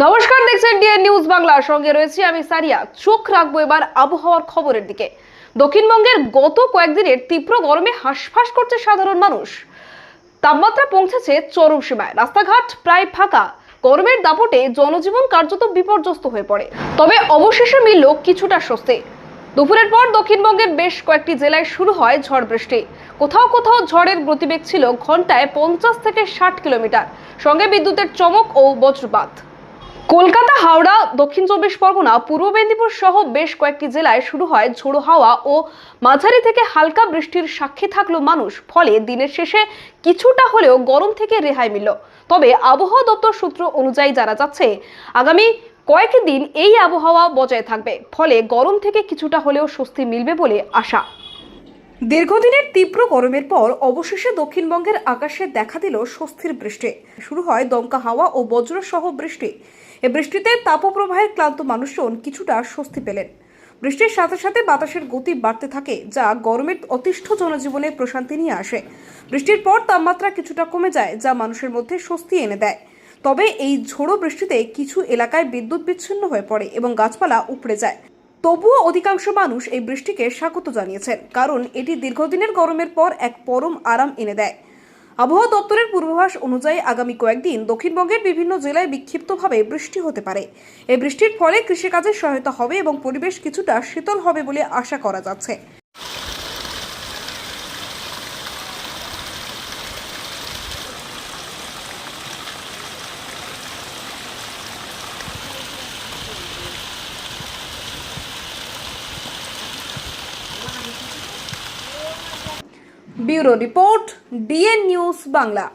নমস্কার, দেখছেন DNA news Bangla সঙ্গে রয়েছি আমি সারিয়া। চোখ রাখব এবার আবহাওয়ার খবরের দিকে। দক্ষিণবঙ্গের গত কয়েকদিনের তীব্র গরমে হাঁসফাঁস করছে সাধারণ মানুষ। তাপমাত্রা পৌঁছেছে চরম সীমায়। রাস্তাঘাট প্রায় ফাঁকা। গরমের দাপটে জনজীবন কার্যত বিপর্যস্ত হয়ে পড়ে। তবে অবশেষে মিলল কিছুটা স্বস্তি। দুপুরের পর দক্ষিণবঙ্গের বেশ কয়েকটি জেলায় শুরু হয় ঝড় বৃষ্টি। কোথাও কোথাও ঝড়ের গতিবেগ ছিল ঘন্টায় পঞ্চাশ থেকে ষাট কিলোমিটার। সঙ্গে বিদ্যুতের চমক ও বজ্রপাত। কলকাতা, হাওড়া, দক্ষিণ চব্বিশ পরগনা, পূর্ব মেদিনীপুর সহ বেশ কয়েকটি জেলায় শুরু হয় ঝোড়ো হাওয়া ও মাঝারি থেকে হালকা বৃষ্টির সাক্ষী থাকল মানুষ। ফলে দিনের শেষে কিছুটা হলেও গরম থেকে রেহাই মিলল। তবে আবহাওয়া দপ্তর সূত্র অনুযায়ী জানা যাচ্ছে, আগামী কয়েকদিন এই আবহাওয়া বজায় থাকবে। ফলে গরম থেকে কিছুটা হলেও স্বস্তি মিলবে বলে আশা। দীর্ঘদিনের তীব্র গরমের পর অবশেষে দক্ষিণবঙ্গের আকাশে দেখা দিল স্বস্তির বৃষ্টি। শুরু হয় দমকা হাওয়া ও বজ্রসহ বৃষ্টি। এ বৃষ্টিতে তাপপ্রবাহের ক্লান্ত মানুষজন কিছুটা স্বস্তি পেলেন। বৃষ্টির সাথে সাথে বাতাসের গতি বাড়তে থাকে, যা গরমের অতিষ্ঠ জনজীবনে প্রশান্তি নিয়ে আসে। বৃষ্টির পর তাপমাত্রা কিছুটা কমে যায়, যা মানুষের মধ্যে স্বস্তি এনে দেয়। তবে এই ঝোড়ো বৃষ্টিতে কিছু এলাকায় বিদ্যুৎ বিচ্ছিন্ন হয়ে পড়ে এবং গাছপালা উপড়ে যায়। তবুও অধিকাংশ মানুষ এই বৃষ্টিকে স্বাগত জানিয়েছেন, কারণ এটি দীর্ঘদিনের গরমের পর এক পরম আরাম এনে দেয়। আবহাওয়া দপ্তরের পূর্বাভাস অনুযায়ী আগামী কয়েকদিন দক্ষিণবঙ্গের বিভিন্ন জেলায় বিক্ষিপ্তভাবে বৃষ্টি হতে পারে। এই বৃষ্টির ফলে কৃষিকাজে সহায়তা হবে এবং পরিবেশ কিছুটা শীতল হবে বলে আশা করা যাচ্ছে। Bureau report DN news Bangla.